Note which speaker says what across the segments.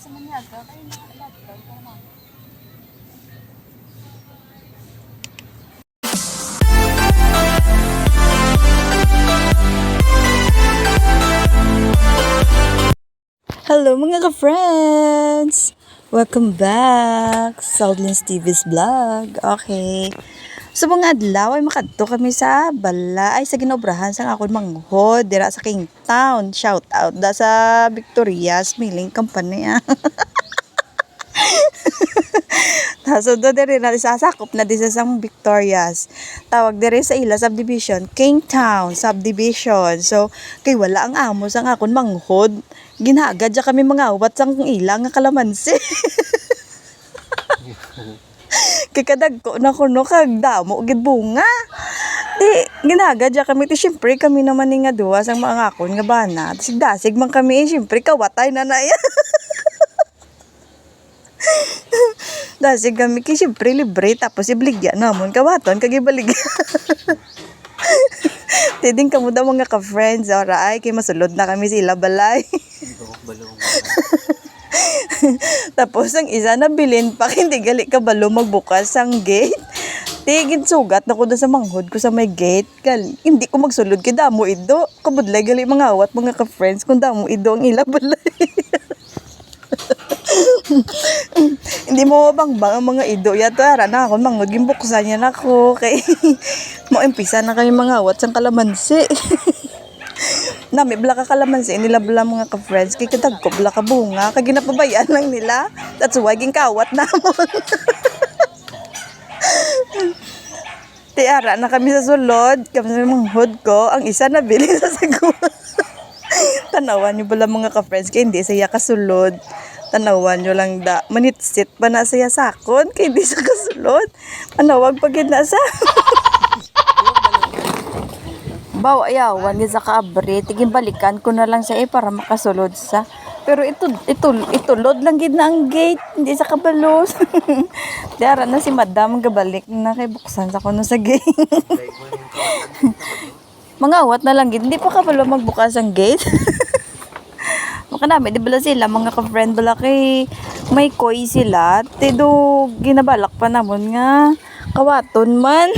Speaker 1: sa manyaga, kaya na lahat daw.
Speaker 2: Hello mga ka-friends! Welcome back sa Southlands TV's vlog. Okay. Mga adlaw ay makadto kami sa bala ay sa ginobrahan sa akon manghod dira sa King Town. Shout out da sa Victoria's Milling Company. ah. Taso do diri na sasakop na di sa sang Victoria's. Tawag diri sa ila subdivision, King Town subdivision. So kay wala ang amo sang akon manghod. Ginagad ja kami mga uwat sang ila nga kalamansi. kay kadagko na kuno kag damo gid bunga. Di ginagad ja kami ti syempre kami naman ni nga duwa sang mga akon nga bana. Dasig man kami eh, syempre kawatay na na yan. Dasig kami kay syempre libre tapos ibligya namon kawaton kag ibaligya. Tiding kamo daw mga ka-friends ora ay kay masulod na kami sila balay. Tapos ang isa na bilin pa hindi gali ka balo magbukas ang gate. Tigid sugat na ko sa manghod ko sa may gate. Kal, hindi ko magsulod kay damo ido. Kabudlay gali mga awat mga ka-friends kung damo ido ang ila balay. hindi mo mabangbang ang mga ido yato ara na ako manghod gimbuksan niya na ako kay mo umpisa na kami mga awat sang kalamansi. Nami bala ka kalamansi nila bala mga ka-friends kay kadag ko bala ka bunga kay ginapabayaan lang nila. That's why ginkawat namon. Ti ara na kami sa sulod, kami sa manghod ko, ang isa na bili sa sagwa. Tanawan niyo bala mga ka-friends kay hindi saya kasulod. Tanawan niyo lang da. Manitsit pa na saya sakon kay hindi sa kasulod. Manawag pag na sa. Bawa yawan ni sa kaabre, tiging balikan ko na lang siya eh para makasulod sa. Pero ito, ito, itulod lang gid na ang gate, hindi sa kabalos. Diara na si madam gabalik na kay buksan sa kuno sa gate. Mga awat na lang gid, hindi pa kabalo magbukas ang gate. Maka namin, di bala sila, mga ka-friend bala kay may koy sila. Tido, ginabalak pa namon nga, kawaton man.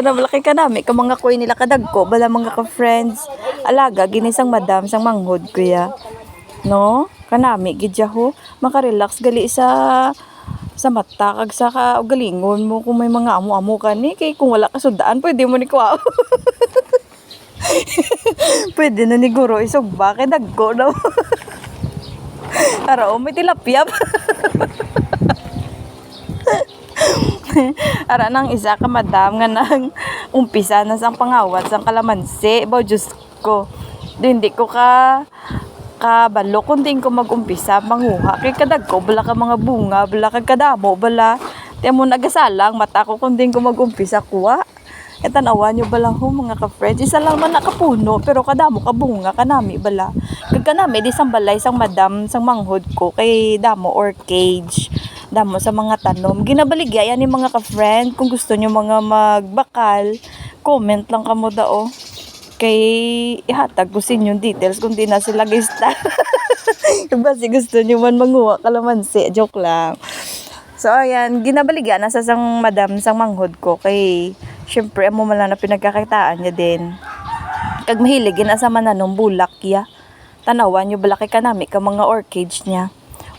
Speaker 2: Tana bala kay kanami, ka mga koy nila kadagko, bala mga ka-friends. Alaga, ginisang madam, sang manghod kuya. No? Kanami, gidya ho, makarelax gali sa sa mata kag sa kaugalingon mo kung may mga amo-amo ka ni kay kung wala ka sundaan pwede mo ni kuha Pwede na ni Guro isugba kay dagko daw. Ara o may. Ara nang isa ka madam nga nang umpisa na sang pangawat sang kalamansi. Baw Diyos ko. Di, Hindi ko ka kabalo kundi ko mag-umpisa manguha kay kadagko bala ka mga bunga bala ka kadamo bala Tiyan mo nagasalang mata ko kundi ko mag-umpisa kuha E tanawan nyo bala ho mga ka-friends. Isa lang man nakapuno pero kadamo ka bunga kanami bala. Kag kanami di sang balay sang madam sang manghod ko kay damo or cage. Damo sa mga tanom. Ginabaligya yan ni mga ka-friend kung gusto nyo mga magbakal. Comment lang kamo dao. Kay ihatag ko sa inyo yung details kung di na sila gista. Kung basi gusto nyo man manguha kalamansi. Joke lang. So, ayan, ginabaligyan na sa sang madam sang manghod ko kay syempre amo man lang na pinagkakitaan niya din. Kag mahilig na sa mananong bulak ya. Tanawan nyo bala kay kanami ka mga orchids niya.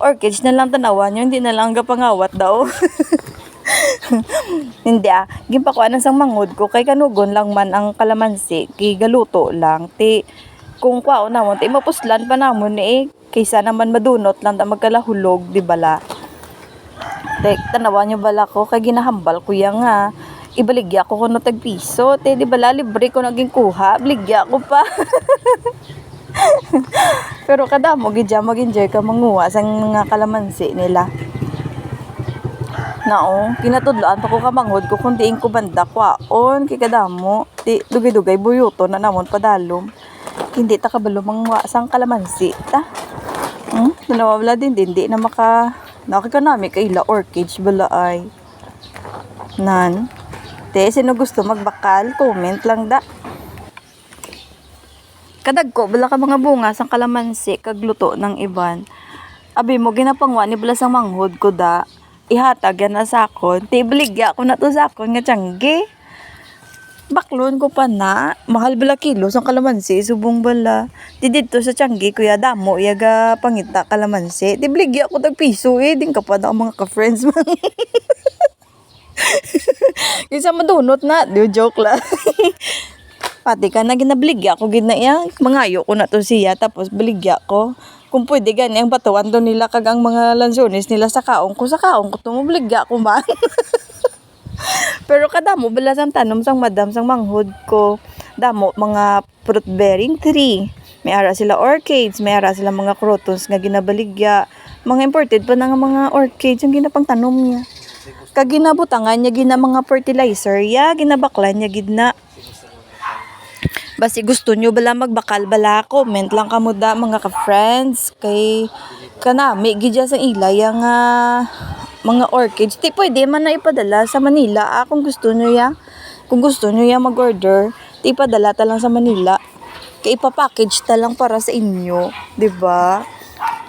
Speaker 2: Orchids na lang tanawan nyo, hindi na lang gapangawat daw. hindi ah. Gimpakuan na sang manghod ko kay kanugon lang man ang kalamansi. Kay galuto lang. Ti, kung kwao namon, ti mapuslan pa namon eh. Kaysa naman madunot lang ta magkalahulog, di bala. Tek, tanawan nyo bala ko, kay ginahambal ko yan nga. Ibaligya ko kuno tag piso. Te, di bala, libre ko naging kuha. Bligya ko pa. Pero kada mo, gidya mag-enjoy ka manguha sa mga kalamansi nila. Nao, kinatudloan pa ko kamanghod ko kung diin ko banda kwaon kay kadamo. Di dugay-dugay buyuto na namon padalom. Hindi ta kabalo mangwa sang kalamansi ta. Hmm? Nawawala din din di na maka Nakikanami kaila orchids bala ay. Nan. Te, sino gusto magbakal? Comment lang da. Kadagko, bala ka mga bunga sang kalamansi, kagluto ng iban. Abi mo, ginapangwa ni bala sang manghod ko da. Ihatag yan na sakon. Tibligya ko na to sakon nga tiyanggi. Baklon ko pa na. Mahal bala kilo sang kalamansi, subong bala. Di dito sa tiyanggi, kuya damo, yaga pangita kalamansi. Tibligya ko tag piso eh. Din ka pa na mga ka-friends mo. Kaysa madunot na. Di joke lang. Pati ka na ginabligya ko gina iya. Mangayo ko na to siya tapos baligya ko. Kung pwede gani ang batuan doon nila kag ang mga lansones nila sa kaong ko sa kaong ko tumubligya ko man. Pero kadamo bala sang tanom sang madam sang manghod ko. Damo mga fruit bearing tree. May ara sila orchids, may ara sila mga crotons nga ginabaligya. Mga imported pa na nga mga orchids yung ginapang tanom niya. Kag ginabutangan niya gina mga fertilizer ya, ginabaklan niya gidna. Basi gusto nyo bala magbakal bala, comment lang kamo da mga ka-friends. Kay kanami, gidya sa ilay ang ah, mga orchids. Ti pwede man na ipadala sa Manila. Ah, kung gusto nyo ya. Kung gusto nyo ya mag-order, ti ipadala ta lang sa Manila. Kay ipapackage ta lang para sa inyo. 'di ba?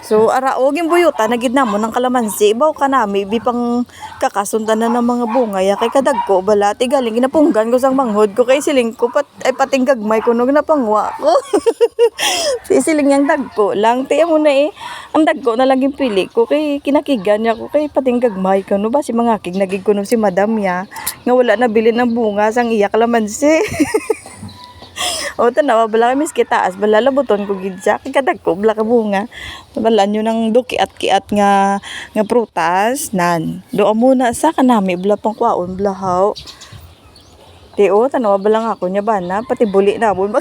Speaker 2: So, araog yung buyuta, nagid na mo ng kalamansi. Ibaw ka nami, bi pang kakasundan na ng mga bunga. Ya, kay kadagko, bala, ti galing, ginapunggan ko sang manghod ko. Kay siling ko, pat, ay pating gagmay ko, no, ginapangwa ko. si siling yung dagko lang. Tiya mo na eh, ang dagko na lang pili ko. Kay kinakigan niya ko, kay pating gagmay ko, no, ba si mga kig, nagig ko no si madam ya. Nga wala na bilin ng bunga, sang iya kalamansi. O tanawa bala kami taas bala labuton ko gid siya kay kadag ko bala ka bunga. Bala nyo ng duki at kiat nga nga prutas nan. Do muna sa kanami bala pang kwaon blahaw. Ti o tanawa bala nga ako nya bana pati buli na mo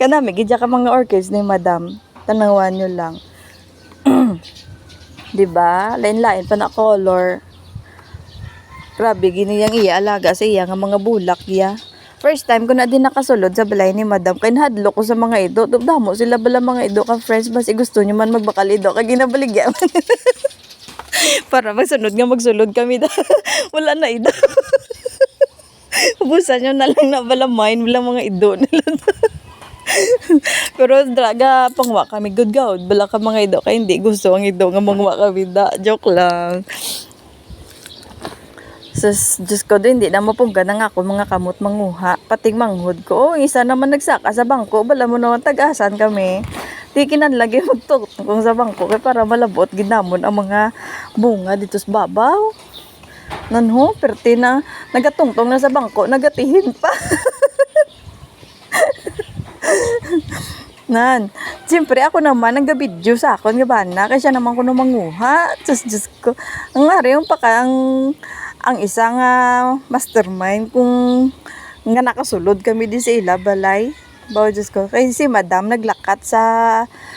Speaker 2: kanami gid ka mga orchids ni madam. Tanawan nyo lang. 'Di ba? Lain-lain pa na color. Grabe, giniyang iya alaga sa iya nga mga bulak ya. First time ko na din nakasulod sa balay ni madam. Kaya nahadlo ko sa mga ido. Damo sila bala mga ido ka friends. Basi gusto nyo man magbakal ido. Kaya ginabaligyan. Para magsunod nga magsulod kami da. Wala na ido. Ubusan nyo na lang na bala mine. Wala mga ido nila. Pero draga pangwa kami good god. Bala ka mga ido. Kaya hindi gusto ang ido nga mangwa kami da. Joke lang. Sus, Diyos ko doon, hindi na mapungga na nga ako mga kamot manguha. Pating manghod ko. Oh, isa naman nagsaka sa bangko. Bala mo naman tagasan kami. Di kinanlagi magtutong sa bangko. Kaya para malabot, ginamon ang mga bunga dito sa babaw. Nanho, perti na nagatungtong na sa bangko, nagatihin pa. Nan, siyempre ako naman, ang gabidyo sa akon, nga bana, kasi siya naman ko nung manguha. Diyos, Diyos ko. Ang nga yung paka, ang, ang isa nga mastermind kung nga nakasulod kami di sa ila balay. Bawa Diyos ko. Kasi si madam naglakat sa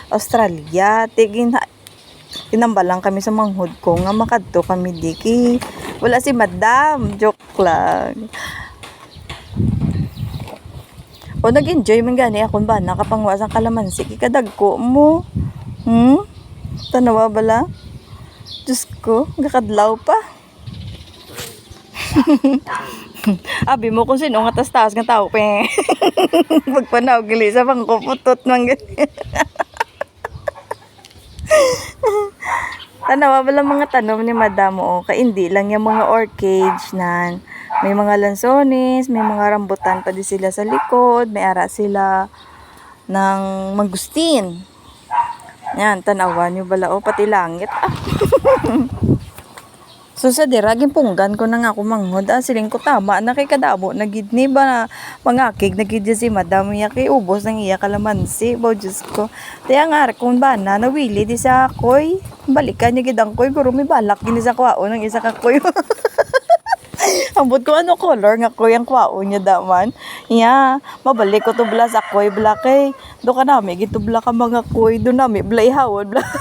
Speaker 2: Australia. Tigin kinambalang kami sa manghod ko nga makadto kami di ki. Wala si madam. Joke lang. O nag-enjoy man gani. Akong ba nakapangwasang kalamansi. Kikadagko mo. Hmm? Tanawa bala? Diyos ko gakadlaw pa Abi mo kung sino nga tas-taas nga tao. Pagpanaw gali sa bangko putot man gani. Tanawa bala mga tanom ni madam o kay hindi lang yung mga orchids nan. May mga lansones, may mga rambutan pa di sila sa likod, may ara sila ng mangustin. Yan, tanawan nyo bala o pati langit. Ah. So sa diragin punggan ko na nga ako manghod, ah, siling ko tama na kay kadamo, nagidni ba na mangakig, nagidya si madam, iya kay ubos ng iya kalamansi, bo Diyos ko. Kaya nga, kung ba na, nawili di sa akoy, balikan niya gidang koy, guro may balak gini sa kwao ng isa kakoy. Ambot ko ano color nga koy ang kwao niya daman. Iya, mabalik ko to bla sa koy bla kay. Do ka nami gito ka mga koy do nami bla ihawod bla.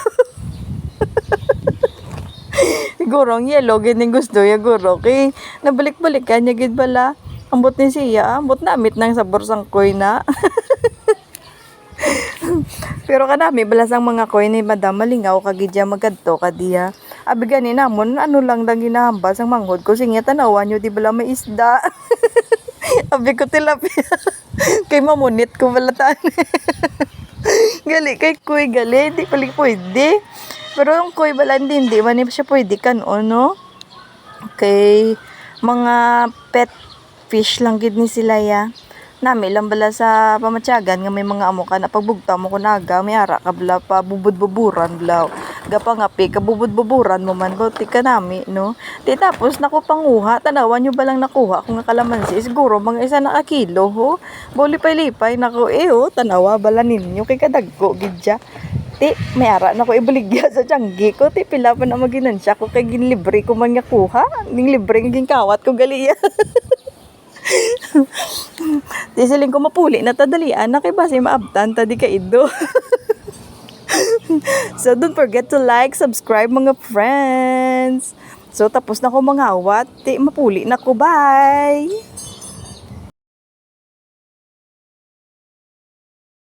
Speaker 2: Siguro ang yellow gining gusto ya guro kay nabalik-balikan niya gid bala. Ambot ni siya, ambot namit nang sabor sang koy na. Pero kanami balasang mga koy ni Madam malingaw kagidya magadto kadiya. Abi gani namon ano lang dang ginahambal sang manghod ko singya tanawan nyo di bala may isda. Sabi ko tilapia. kay mamunit ko pala tan. gali kay kuy gali, di pala pwede. Pero yung kuy bala hindi, man siya pwede kan no? Kay mga pet fish lang gid ni sila ya. Nami lang bala sa pamatyagan nga may mga amo ka na pagbugta mo kunaga may ara ka bala pa bubud-buburan bala. Gapa nga pi kabubud-buburan mo man bauti ka nami no. Di tapos nako panguha tanawan nyo ba lang nakuha kung nga kalamansi siguro mga isa na kilo ho. Boli lipay nako eh ho tanawa bala ninyo kay kadagko gidya. Ti, may ara na ko ibaligya sa tiyanggi ko. Ti, pila pa na maginansya ko kay ginlibre ko man nga kuha. Ning libre nga ginkawat ko galiya. Di siling ko mapuli na tadalian na kay base maabtan tadi ka ido. so don't forget to like, subscribe mga friends. So tapos na ko mangawat, ti mapuli na ko. Bye!